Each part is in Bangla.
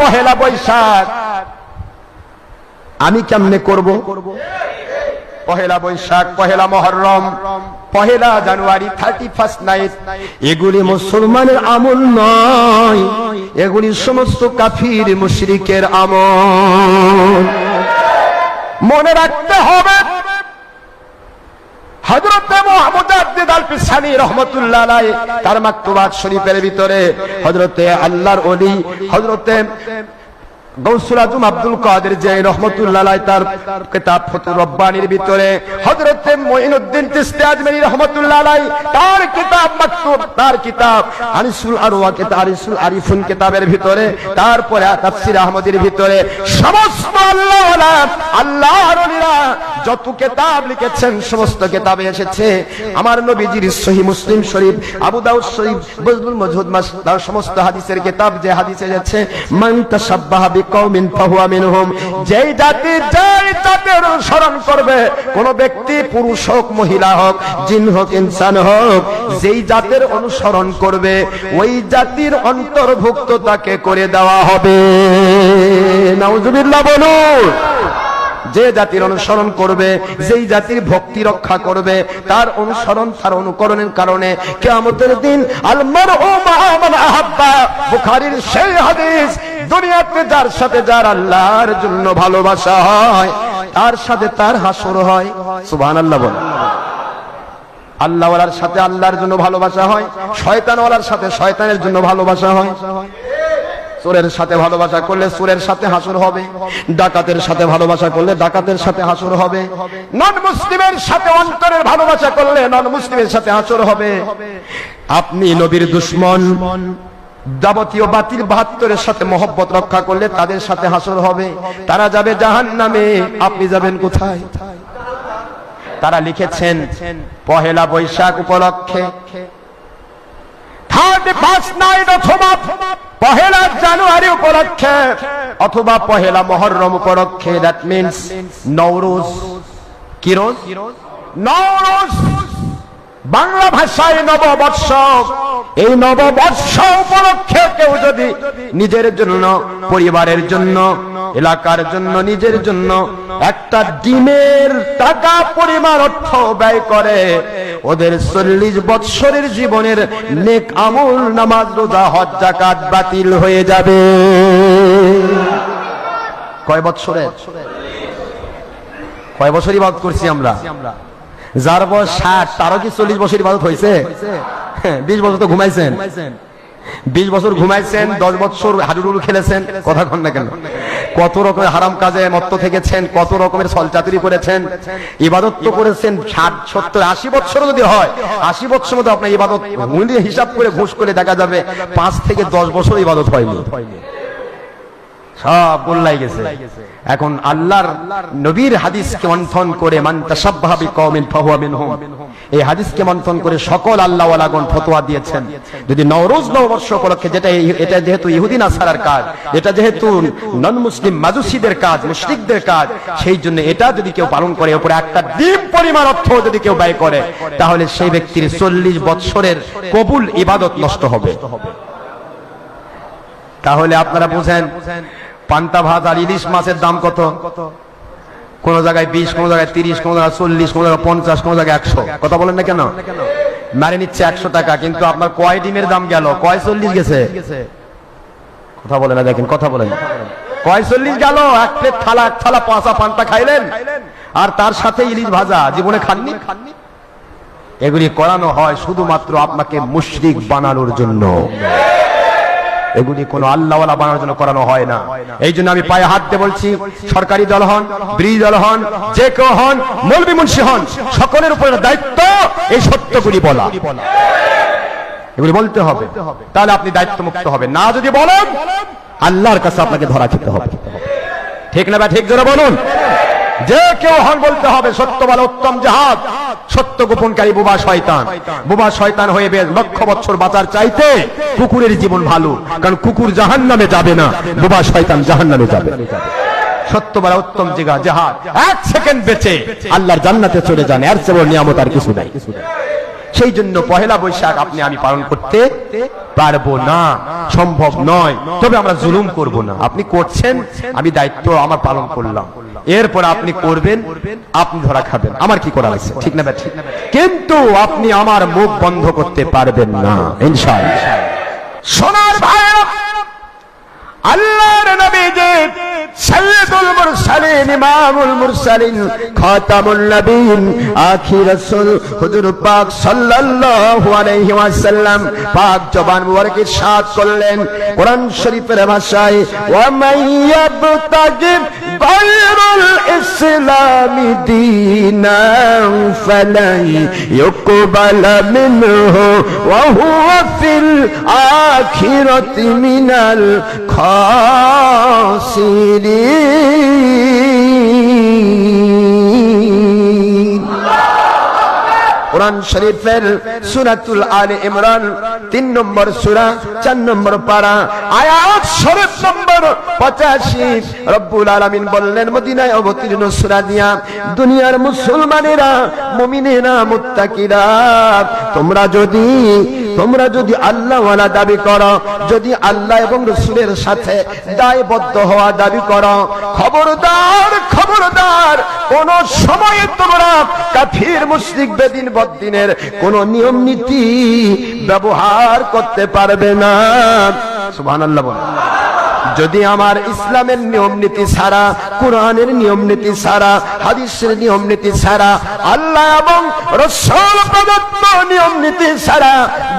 পহেলা বৈশাখ। আমি কেমনে করব? পহেলা বৈশাখ, পহেলা মহরম, পহেলা জানুয়ারি থার্টি ফার্স্ট নাইট এগুলি মুসলমানের আমল নয়। এগুলি সমস্ত কাফির, মুশরিকের আমল। মনে রাখতে হবে ভিতরে যে রহমতুল্লাহ তার কিতাব ভিতরে তার কিতাব মাকতুব, তার কিতাব আনিসুল আরওয়া আরিফুন কিতাবের ভিতরে, তারপরে তাফসীর আহমদের ভিতরে, সমস্ত আল্লাহ আল্লাহর ওলিরা যত কেতাব লিখেছেন, সমস্ত কেতাবে এসেছে। আমার নবীজির সহি মুসলিম শরীফ, আবু দাউদ শরীফ বজলুল মজহুদ মাসদার সমস্ত হাদিসের কিতাব যে হাদিসে এসেছে, মান তাসাব্বাহা বিকওমিন ফাহুয়া মিনহুম। যেই জাতি যেই জাতির অনুসরণ করবে, কোন ব্যক্তি পুরুষ হোক, মহিলা হোক, জিন হোক, ইনসান হোক, যেই জাতের অনুসরণ করবে, ওই জাতির অন্তর্ভুক্ত তাকে করে দেওয়া হবে। নাউজুবিল্লাহ বলুন। যে জাতির অনুসরণ করবে, যেই জাতির ভক্তি রক্ষা করবে, তার অনুসরণ, তার অনুকরণের কারণে কেয়ামতের দিন আলমার ও সেই হাদিস, দুনিয়াতে যার সাথে যার আল্লাহর জন্য ভালোবাসা হয়, তার সাথে তার হাসর হয়। সুবহানাল্লাহ বলে আল্লাহওয়ালার সাথে আল্লাহর জন্য ভালোবাসা হয়, শয়তানওয়ালার সাথে শয়তানের জন্য ভালোবাসা হয়। চোরের সাথে ভালোবাসা করলে চোরের সাথে হাসুর হবে। ডাকাতের সাথে ভালোবাসা করলে ডাকাতের সাথে হাসুর হবে। নন মুসলিমের সাথে অন্তরের ভালোবাসা করলে নন মুসলিমের সাথে হাসুর হবে। আপনি নবীর দুশ্মন। যাবতীয় বাতিল বাহাত্তরের সাথে মহব্বত রক্ষা করলে তাদের সাথে হাসর হবে। তারা যাবে জাহান নামে আপনি যাবেন কোথায়? তারা লিখেছেন, পহেলা বৈশাখ উপলক্ষে। থার্ড ফার্স্ট নাইট অথবা পহেলা জানুয়ারি উপলক্ষে অথবা পহেলা মহরম উপলক্ষে দ্যাট মিন্স নৌরুজ কি রোজ? নৌরুজ বাংলা ভাষায় নববর্ষ। এই নববর্ষ উপলক্ষে কেউ যদি নিজের জন্য, পরিবারের জন্য, এলাকার জন্য, নিজের জন্য একটা ডিমের টাকা পরিমাণ অর্থ ব্যয় করে ওদের চল্লিশ বৎসরের জীবনের নেক আমল নামাজ রোজা হজ জাকাত বাতিল হয়ে যাবে। কয় বৎসরের কয় বছর ইবাদত করছি আমরা? যার বয়স ষাট তারও কি চল্লিশ বছর ইবাদত হয়েছে? হ্যাঁ, বিশ বছর তো ঘুমাইছেন। বিশ বছর ঘুমাইছেন দশ বছর হাডুডুডু খেলেছেন কথা কন না কেন? কত রকমের হারাম কাজে মত্ত থেকেছেন, কত রকমের সলচাতুরি করেছেন। ইবাদত তো করেছেন ষাট, সত্তর, আশি বছর যদি হয়, আশি বছর মধ্যে আপনার ইবাদত মূল্য হিসাব করে ঘুষ করে দেখা যাবে, পাঁচ থেকে দশ বছর ইবাদত হয়নি। সব গোল্লাই গেছে। এখন আল্লাহর নবীর হাদিসকে মন্থন করে মান তাসাব্বাহা বিকওমিন ফাহুয়া মিনহুম। এই হাদিসকে মন্থন করে সকল আল্লাহ ওয়ালাগণ ফতোয়া দিয়েছেন। যদি নওরোজ নববর্ষ উপলক্ষে যেটা এটা যেহেতু ইহুদিন আসারার কাজ, এটা যেহেতু নন মুসলিম মাজুসিদের কাজ, মুশরিকদের কাজ, সেই জন্য এটা যদি কেউ পালন করে উপরে একটা ডিম পরিমাণ অর্থ যদি কেউ ব্যয় করে, তাহলে সেই ব্যক্তির চল্লিশ বৎসরের কবুল ইবাদত নষ্ট হবে। তাহলে আপনারা বুঝেন পান্তা ভাত আর ইলিশ মাছের দাম কত? কোন জায়গায় বিশ, কোন জায়গায় তিরিশ, কোন জায়গায় চল্লিশ, কোন জায়গায় পঞ্চাশ, কোন জায়গায় একশো। কথা বলেন না কেন? মারে নিচ্ছে একশো টাকা, কিন্তু আপনার কয় ডিমের দাম গেল? কয় চল্লিশ গেছে? কথা বলে না, দেখেন, কথা বলেন। কয় চল্লিশ গেল? এক প্লেট থালা, এক থালা পাঁচা পান্তা খাইলেন। আর তার সাথে ইলিশ ভাজা, জীবনে খাননি? এগুলি করানো হয় শুধুমাত্র আপনাকে মুশরিক বানানোর জন্য। এগুলি কোন আল্লাহওয়ালা বানানোর জন্য করানো হয় না। এই জন্য আমি পায়ে হাত দিয়ে বলছি, সরকারি দল হন, বিরোধী দল হন, যে কেউ হন, মৌলবি মুন্সি হন, সকলের উপরে দায়িত্ব, এই সত্যগুলি বলা। এগুলি বলতে হবে। তাহলে আপনি দায়িত্ব মুক্ত হবেন। না যদি বলেন, আল্লাহর কাছে আপনাকে ধরা খেতে হবে। ঠিক না বা ঠিক জোরে বলুন। যে কেউ হন বলতে হবে, সত্য বলে উত্তম জাহাজ। সত্য গোপনকারী বুবা শয়তান। বুবা শয়তান হয়ে বেশ লক্ষ বছর বাঁচার চাইতে কুকুরের জীবন ভালো, কারণ কুকুর জাহান নামে যাবে না, বুবা শয়তান জাহান নামে যাবে। সত্য বলা উত্তম জিগা, জাহাজ। এক সেকেন্ড বেঁচে আল্লাহর জান্নাতে চলে যান, এর চেয়ে বড় নিয়ামত আর কিছু নাই। সেই জন্য পহেলা বৈশাখ আপনি আমি পালন করতে পারব না, সম্ভব নয়। তবে আমরা জুলুম করব না। আপনি করছেন, আমি দায়িত্ব আমার পালন করলাম। এরপর আপনি করবেন, আপনি ধরা খাবেন। আমার কি করা লাগছে ঠিক না ঠিক কিন্তু আপনি আমার মুখ বন্ধ করতে পারবেন না, ইনশাআল্লাহ। সোনার ভাই যে সাইয়্যিদুল মুরসালিন, ইমামুল মুরসালিন, খাতামুন নবীন আখির রাসূল হুজুর পাক সাল্লাল্লাহু আলাইহি ওয়াসাল্লাম। পাক জবান করলেন কোরআন শরীফের ভাষায় ওয়া মাইয়াবতাগি ইসলামি দীনান ফালাই মিনহু ওয়া হুয়া ফিল আখিরাতি মিনাল খাসিরিন। শরীফের আলে তিন নম্বর সুরা, চার নম্বর বললেন দিয়া, দুনিয়ার মুসলমানেরা, মুমিনেরা, মুত্তাকিরা, তোমরা যদি তোমরা যদি আল্লাহ ওয়ালা দাবি করো, যদি আল্লাহ এবং রসুলের সাথে দায়বদ্ধ হওয়া দাবি করো, খবরদার খবরদার, কোন সময়ে তোমরা কাফির, মুশরিক, বেদিন, বদ্দিনের কোন নিয়ম, নীতি ব্যবহার করতে পারবে না। সুবহানাল্লাহ বলেন যদি আমার ইসলামের নিয়ম নীতি ছাড়া, কোরআনের নিয়ম নীতি ছাড়া, হাদিসের নিয়ম নীতি ছাড়া, আল্লাহ এবং রসল প্রদত্ত নিয়ম নীতি ছাড়া,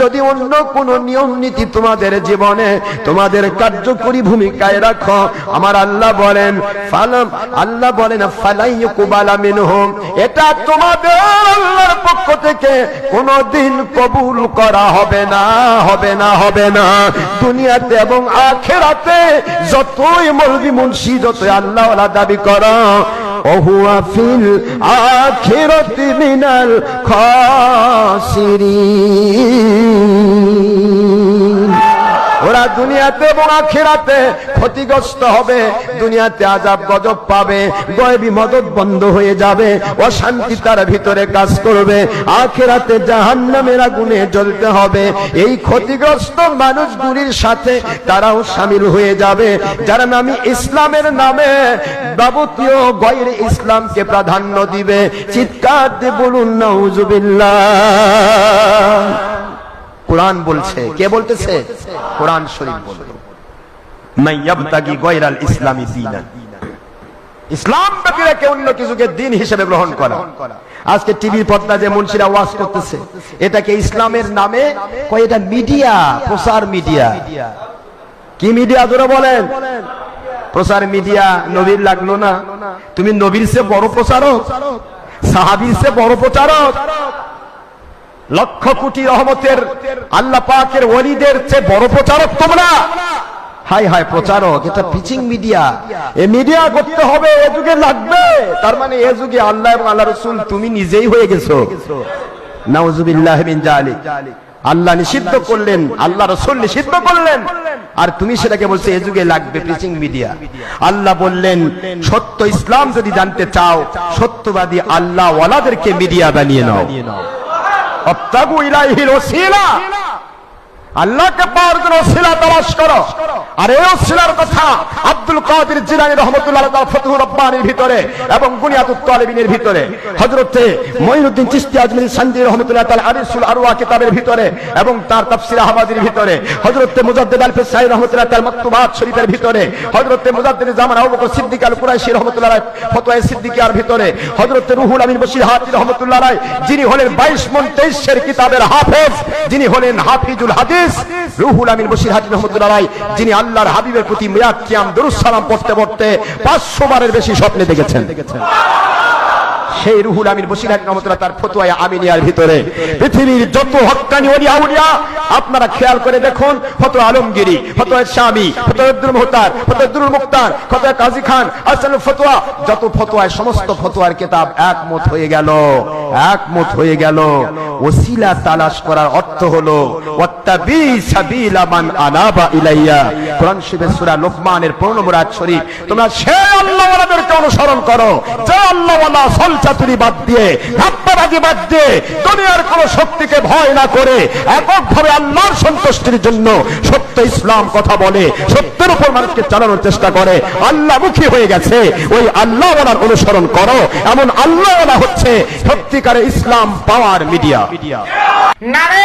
যদি অন্য কোন নিয়ম নীতি তোমাদের জীবনে তোমাদের কার্যকরী ভূমিকায় রাখো, আমার আল্লাহ বলেন, ফালাম, আল্লাহ বলেন ফালাই কুবালা মিনহুম, এটা তোমাদের আল্লাহর পক্ষ থেকে কোনদিন কবুল করা হবে না হবে না হবে না। দুনিয়াতে এবং আখেরাতে যতই মলবি মুন্সি যতই আল্লাহ দাবি কর আখিরাতি মিনাল খাসিরিন। ওরা দুনিয়াতে এবং আখিরাতে ক্ষতিগ্রস্ত হবে। দুনিয়াতে আজাব গজব পাবে, গয়বি মদত বন্ধ হয়ে যাবে, অশান্তি তার ভিতরে কাজ করবে। আখিরাতে জাহান্নামের আগুনে জ্বলতে হবে। এই ক্ষতিগ্রস্ত মানুষগুলির সাথে তারাও সামিল হয়ে যাবে। যারা নামি ইসলামের নামে যাবতীয় গয়ের ইসলামকে প্রাধান্য দিবে। চিৎকার দিয়ে বলুন, নাউজুবিল্লাহ। কোরআন বলছে। কে বলতেছে? কোরআন শরীফ বলছে। মাই ইয়াবতাগি গায়রাল ইসলামি দীনান ইসলাম অন্য কিছুকে দিন হিসেবে গ্রহণ করা। আজকে টিভির পর্দা যে মুন্সিরা ওয়াজ করতেছে এটাকে ইসলামের নামে কয় এটা মিডিয়া? প্রচার মিডিয়া। কি মিডিয়া ধরে বলেন? প্রচার মিডিয়া নবীর লাগল না। তুমি নবীর সে বড় প্রচারক সাহাবীর সে বড় প্রচারক। লক্ষ কোটি রহমতের আল্লাহ পাকের ওলিদের চেয়ে বড় প্রচারক তোমরা। হাই হাই, প্রচারক, এটা পিচিং মিডিয়া এ মিডিয়া করতে হবে, এ যুগে লাগবে। তার মানে এ যুগে আল্লাহ এবং আল্লাহ রসুল তুমি নিজেই হয়ে গেছো। নাউজুবিল্লাহ মিন জালিক। আল্লাহ নিষিদ্ধ করলেন, আল্লাহ রসুল নিষিদ্ধ করলেন। আর তুমি সেটাকে বলছো, এ যুগে লাগবে প্রিচিং মিডিয়া আল্লাহ বললেন, সত্য ইসলাম যদি জানতে চাও, সত্যবাদী আল্লাহ ওয়ালাদেরকে মিডিয়া বানিয়ে নাও। অত্যাগু ইলাইহিল ওসিলা আল্লাহকে পাওয়ার জন্য ওসিলা তালাশ করো। আর এই ওসিলার কথা আব্দুল কাদের জিলানী রহমতুল্লাহ ফতহুর রব্বানির ভিতরে এবং বুনিয়াতুত তালিবিনের ভিতরে। হযরতে মঈনুদ্দিন চিশতি আজমিরি সান্দি রহমতুল্লাহ তাআলা আরিসুল আরওয়া কিতাবের ভিতরে এবং তার তাফসীর আহমাদির ভিতরে। হযরতে মুজাদ্দিদ আল ফিসাই রহমতুল্লাহ তাআলা মাকতুবাত শরীফের ভিতরে। হযরতে মুজাদ্দিদ জামান আবু বকর সিদ্দিক আল কুরাইশি রহমতুল্লাহ ফতোয়া সিদ্দিকিয়ার ভিতরে। হযরতে রুহুল আমিন বশির হাতি রহমতুল্লাহ যিনি হলেন 22 মন 23 এর কিতাবের হাফেজ, যিনি হলেন হাফিজুল হাদিস। রুহুল আমিন বশির হাজি রহমতুল্লাহ আলাই যিনি আল্লাহর হাবিবের প্রতি মিয়াদ কিয়াম, দরুদ সালাম পড়তে পড়তে 500 বারের বেশি স্বপ্নে দেখেছেন দেখেছেন। সেই রুহুল আমিন বসিরহাট রহমতুল্লাহ তার ফতোয়া আমিনিয়ার ভিতরে। পৃথিবীর যত হক্কানি ওলি আউলিয়া, আপনারা খেয়াল করে দেখুন, ফতোয়া আলমগিরি, ফতোয়া স্বামী ফতোয়া আব্দুল মুহতার, ফতোয়া আব্দুল মুক্তার, ফতোয়া কাজী খান আসল ফতোয়া, যত ফতোয়ায়, সমস্ত ফতোয়ার কিতাব একমত হয়ে গেল, একমত হয়ে গেল। ওসিলা তালাশ করার অর্থ হলো, ওয়াত্তাবি সাবিলা মান আনাবা ইলাইয়া। কোরআন লোকমানের 15 নম্বর আয়াত শরীফ, তোমরা অনুসরণ করো, যে চাতুরি বাদ দিয়ে, ধাপ্পাবাজি বাদ দিয়ে দুনিয়ার কোন শক্তিকে ভয় না করে এককভাবে আল্লাহর সন্তুষ্টির জন্য সত্য ইসলাম কথা বলে, সত্যের উপর মানুষকে চালানোর চেষ্টা করে। আল্লাহমুখী হয়ে গেছে। ওই আল্লাহওয়ালার অনুসরণ করো। এমন আল্লাহওয়ালা হচ্ছে সত্যিকারে ইসলাম পাওয়ার মিডিয়া। নারে